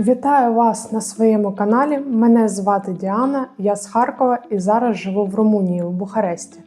Вітаю вас на своєму каналі. Мене звати Діана, я з Харкова і зараз живу в Румунії, в Бухаресті.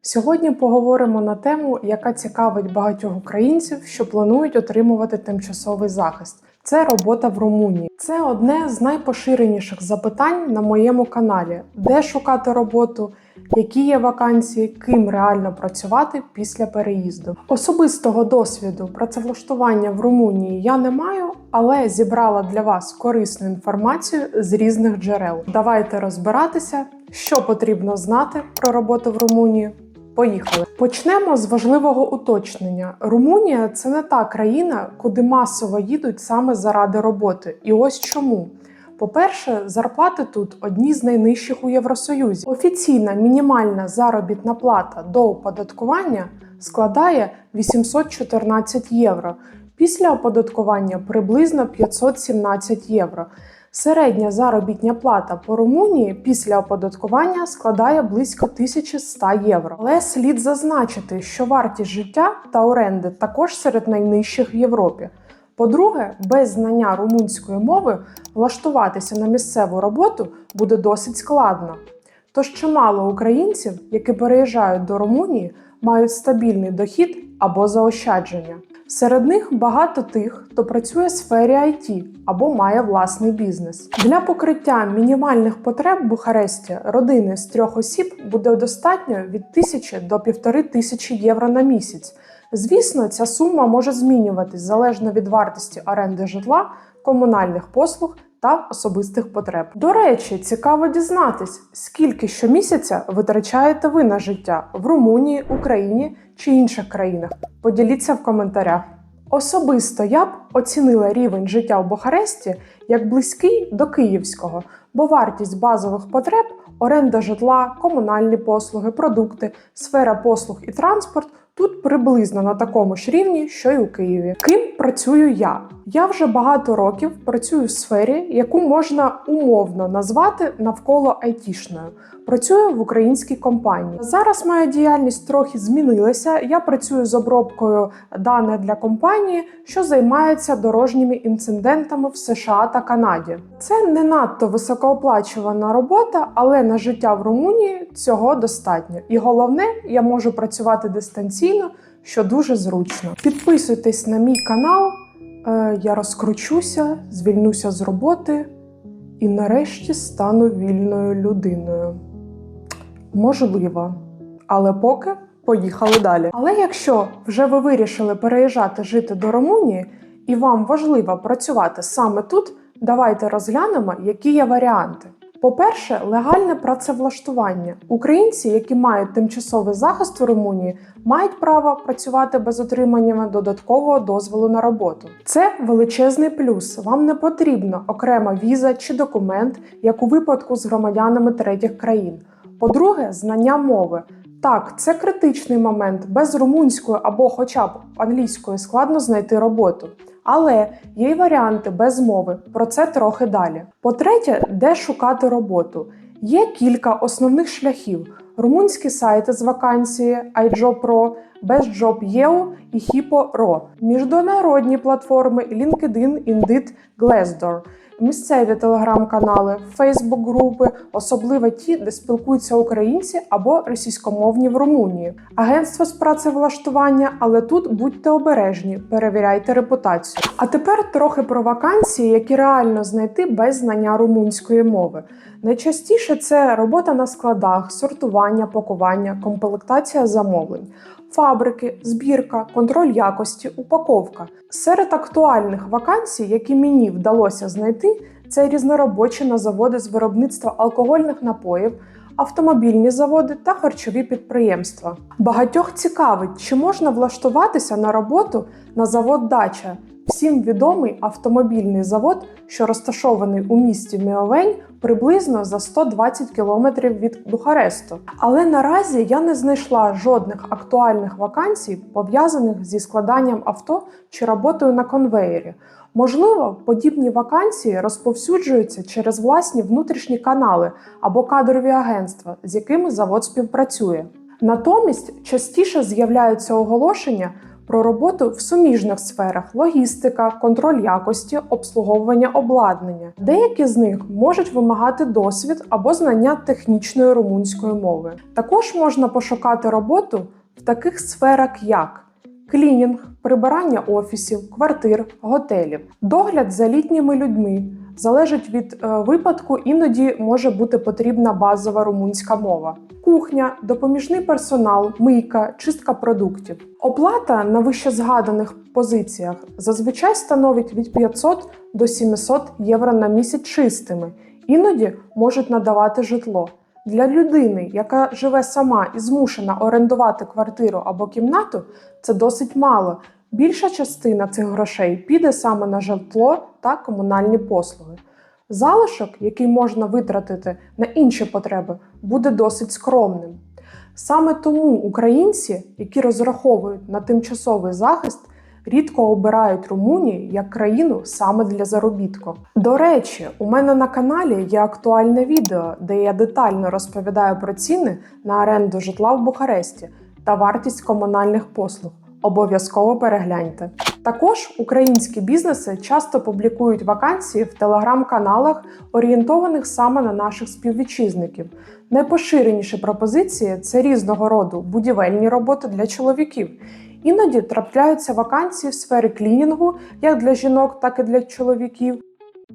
Сьогодні поговоримо на тему, яка цікавить багатьох українців, що планують отримувати тимчасовий захист. Це робота в Румунії. Це одне з найпоширеніших запитань на моєму каналі: де шукати роботу, які є вакансії, ким реально працювати після переїзду. Особистого досвіду працевлаштування в Румунії я не маю, але зібрала для вас корисну інформацію з різних джерел. Давайте розбиратися, що потрібно знати про роботу в Румунії. Поїхали. Почнемо з важливого уточнення. Румунія це не та країна, куди масово їдуть саме заради роботи. І ось чому. По-перше, зарплати тут одні з найнижчих у Євросоюзі. Офіційна мінімальна заробітна плата до оподаткування складає 814 євро. Після оподаткування приблизно 517 євро. Середня заробітня плата по Румунії після оподаткування складає близько 1100 євро. Але слід зазначити, що вартість життя та оренди також серед найнижчих в Європі. По-друге, без знання румунської мови влаштуватися на місцеву роботу буде досить складно. Тож чимало українців, які переїжджають до Румунії, мають стабільний дохід або заощадження. Серед них багато тих, хто працює в сфері IT або має власний бізнес. Для покриття мінімальних потреб в Бухаресті родини з трьох осіб буде достатньо від 1000 до 1500 євро на місяць. Звісно, ця сума може змінюватись залежно від вартості оренди житла, комунальних послуг та особистих потреб. До речі, цікаво дізнатись, скільки щомісяця витрачаєте ви на життя в Румунії, Україні чи інших країнах. Поділіться в коментарях. Особисто я б оцінила рівень життя в Бухаресті як близький до київського, бо вартість базових потреб, оренда житла, комунальні послуги, продукти, сфера послуг і транспорт тут приблизно на такому ж рівні, що й у Києві. Ким працюю я? Я вже багато років працюю в сфері, яку можна умовно назвати навколо айтішною. Працюю в українській компанії. Зараз моя діяльність трохи змінилася. Я працюю з обробкою даних для компанії, що займається дорожніми інцидентами в США та Канаді. Це не надто високооплачувана робота, але на життя в Румунії цього достатньо. І головне, я можу працювати дистанційно, що дуже зручно. Підписуйтесь на мій канал. Е, Я розкручуся, звільнюся з роботи і нарешті стану вільною людиною. Можливо, але поки поїхали далі. Але якщо вже ви вирішили переїжджати жити до Румунії і вам важливо працювати саме тут, давайте розглянемо, які є варіанти. По-перше, легальне працевлаштування. Українці, які мають тимчасовий захист в Румунії, мають право працювати без отримання додаткового дозволу на роботу. Це величезний плюс. Вам не потрібна окрема віза чи документ, як у випадку з громадянами третіх країн. По-друге, знання мови. Так, це критичний момент. Без румунської або хоча б англійської складно знайти роботу. Але є й варіанти без мови. Про це трохи далі. По-третє, де шукати роботу. Є кілька основних шляхів: румунські сайти з вакансії iJob.ro, BestJob.eu і HippoRo, міжнародні платформи LinkedIn, Indeed, Glassdoor, місцеві телеграм-канали, Фейсбук-групи, особливо ті, де спілкуються українці або російськомовні в Румунії, агентство з працевлаштування, але тут будьте обережні, перевіряйте репутацію. А тепер трохи про вакансії, які реально знайти без знання румунської мови. Найчастіше це робота на складах, сортування, пакування, комплектація замовлень. Фабрики, збірка, контроль якості, упаковка. Серед актуальних вакансій, які мені вдалося знайти, це різноробочі на заводи з виробництва алкогольних напоїв, автомобільні заводи та харчові підприємства. Багатьох цікавить, чи можна влаштуватися на роботу на завод Дача. Всім відомий автомобільний завод, що розташований у місті Міовень, приблизно за 120 кілометрів від Бухаресту. Але наразі я не знайшла жодних актуальних вакансій, пов'язаних зі складанням авто чи роботою на конвеєрі. Можливо, подібні вакансії розповсюджуються через власні внутрішні канали або кадрові агентства, з якими завод співпрацює. Натомість частіше з'являються оголошення про роботу в суміжних сферах: логістика, контроль якості, обслуговування обладнання. Деякі з них можуть вимагати досвід або знання технічної румунської мови. Також можна пошукати роботу в таких сферах, як клінінг, прибирання офісів, квартир, готелів, догляд за літніми людьми. Залежить від е, випадку, іноді може бути потрібна базова румунська мова. Кухня, допоміжний персонал, мийка, чистка продуктів. Оплата на вищезгаданих позиціях зазвичай становить від 500 до 700 євро на місяць чистими. Іноді можуть надавати житло. Для людини, яка живе сама і змушена орендувати квартиру або кімнату, це досить мало. Більша частина цих грошей піде саме на житло та комунальні послуги. Залишок, який можна витратити на інші потреби, буде досить скромним. Саме тому українці, які розраховують на тимчасовий захист, рідко обирають Румунію як країну саме для заробітку. До речі, у мене на каналі є актуальне відео, де я детально розповідаю про ціни на оренду житла в Бухаресті та вартість комунальних послуг. Обов'язково перегляньте. Також українські бізнеси часто публікують вакансії в телеграм-каналах, орієнтованих саме на наших співвітчизників. Найпоширеніші пропозиції це різного роду будівельні роботи для чоловіків. Іноді трапляються вакансії в сфері клінінгу як для жінок, так і для чоловіків.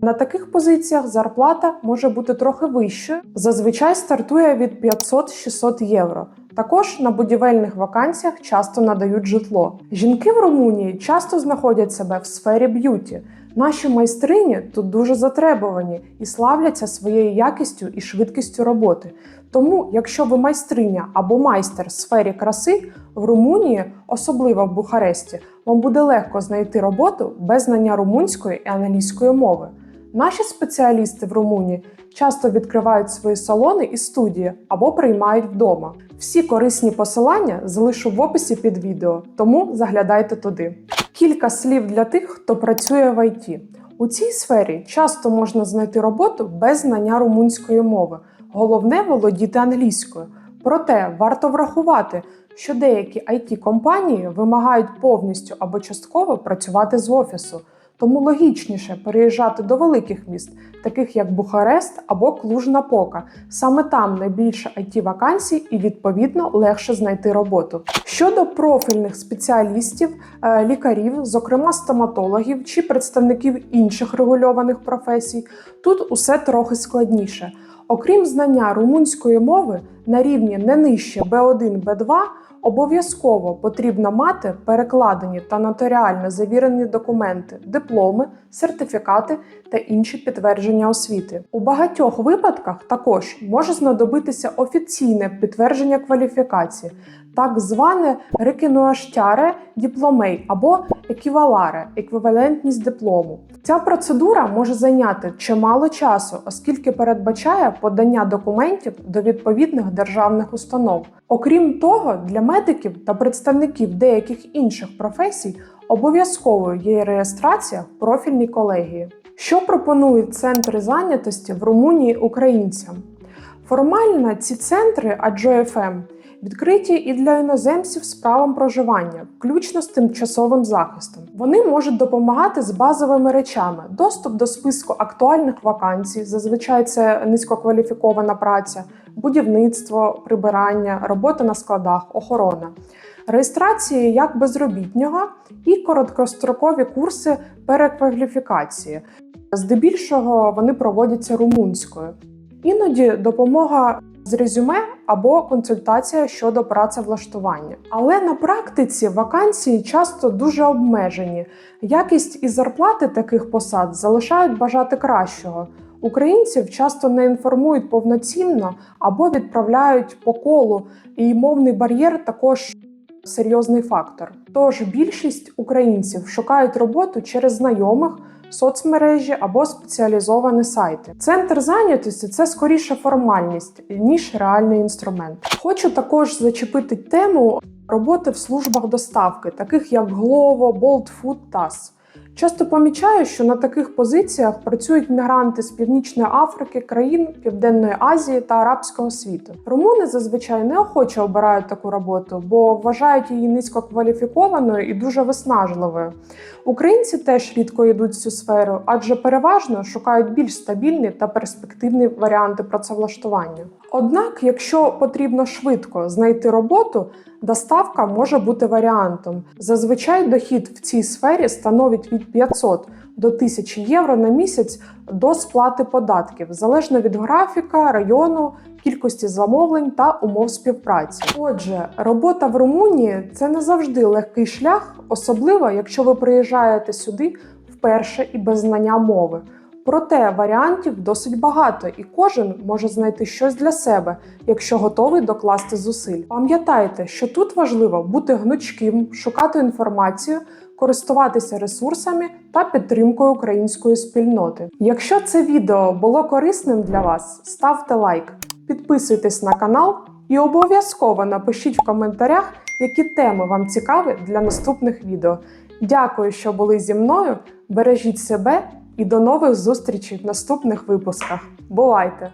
На таких позиціях зарплата може бути трохи вищою, зазвичай стартує від 500-600 євро. Також на будівельних вакансіях часто надають житло. Жінки в Румунії часто знаходять себе в сфері б'юті. Наші майстрині тут дуже затребувані і славляться своєю якістю і швидкістю роботи. Тому, якщо ви майстриня або майстер в сфері краси, в Румунії, особливо в Бухаресті, вам буде легко знайти роботу без знання румунської і англійської мови. Наші спеціалісти в Румунії часто відкривають свої салони і студії або приймають вдома. Всі корисні посилання залишу в описі під відео, тому заглядайте туди. Кілька слів для тих, хто працює в ІТ. У цій сфері часто можна знайти роботу без знання румунської мови. Головне володіти англійською. Проте варто врахувати, що деякі it компанії вимагають повністю або частково працювати з офісу. Тому логічніше переїжджати до великих міст, таких як Бухарест або Клуж-Напока. Саме там найбільше it вакансій і відповідно легше знайти роботу. Щодо профільних спеціалістів, е, лікарів, зокрема стоматологів чи представників інших регульованих професій, тут усе трохи складніше. Окрім знання румунської мови на рівні не нижче B1, B2, обов'язково потрібно мати перекладені та нотаріально завірені документи, дипломи, сертифікати та інші підтвердження освіти. У багатьох випадках також може знадобитися офіційне підтвердження кваліфікації, так зване рекінуаштяре діпломей або еквіваларе еквівалентність диплому. Ця процедура може зайняти чимало часу, оскільки передбачає подання документів до відповідних державних установ. Окрім того, для медиків та представників деяких інших професій обов'язковою є реєстрація в профільній колегії. Що пропонують центри зайнятості в Румунії українцям? Формально ці центри AJFM відкриті і для іноземців з правом проживання, включно з тимчасовим захистом. Вони можуть допомагати з базовими речами: доступ до списку актуальних вакансій, зазвичай це низькокваліфікована праця, будівництво, прибирання, робота на складах, охорона. Реєстрації як безробітнього і короткострокові курси перекваліфікації. Здебільшого вони проводяться румунською. Іноді допомога з резюме або консультація щодо працевлаштування. Але на практиці вакансії часто дуже обмежені. Якість і зарплати таких посад залишають бажати кращого. Українців часто не інформують повноцінно або відправляють по колу, і мовний бар'єр також серйозний фактор. Тож більшість українців шукають роботу через знайомих соцмережі або спеціалізовані сайти. Центр зайнятості це скоріше формальність, ніж реальний інструмент. Хочу також зачепити тему роботи в службах доставки, таких як Glovo, Bolt Food, TAS. Часто помічаю, що на таких позиціях працюють мігранти з Північної Африки, країн Південної Азії та Арабського світу. Румуни зазвичай неохоче обирають таку роботу, бо вважають її низькокваліфікованою і дуже виснажливою. Українці теж рідко йдуть в цю сферу, адже переважно шукають більш стабільні та перспективні варіанти працевлаштування. Однак, якщо потрібно швидко знайти роботу, доставка може бути варіантом. Зазвичай дохід в цій сфері становить від 500 до 1000 євро на місяць до сплати податків, залежно від графіка, району, кількості замовлень та умов співпраці. Отже, робота в Румунії це не завжди легкий шлях, особливо якщо ви приїжджаєте сюди вперше і без знання мови. Проте варіантів досить багато, і кожен може знайти щось для себе, якщо готовий докласти зусиль. Пам'ятайте, що тут важливо бути гнучким, шукати інформацію, користуватися ресурсами та підтримкою української спільноти. Якщо це відео було корисним для вас, ставте лайк, підписуйтесь на канал і обов'язково напишіть в коментарях, які теми вам цікаві для наступних відео. Дякую, що були зі мною. Бережіть себе і до нових зустрічей в наступних випусках. Бувайте!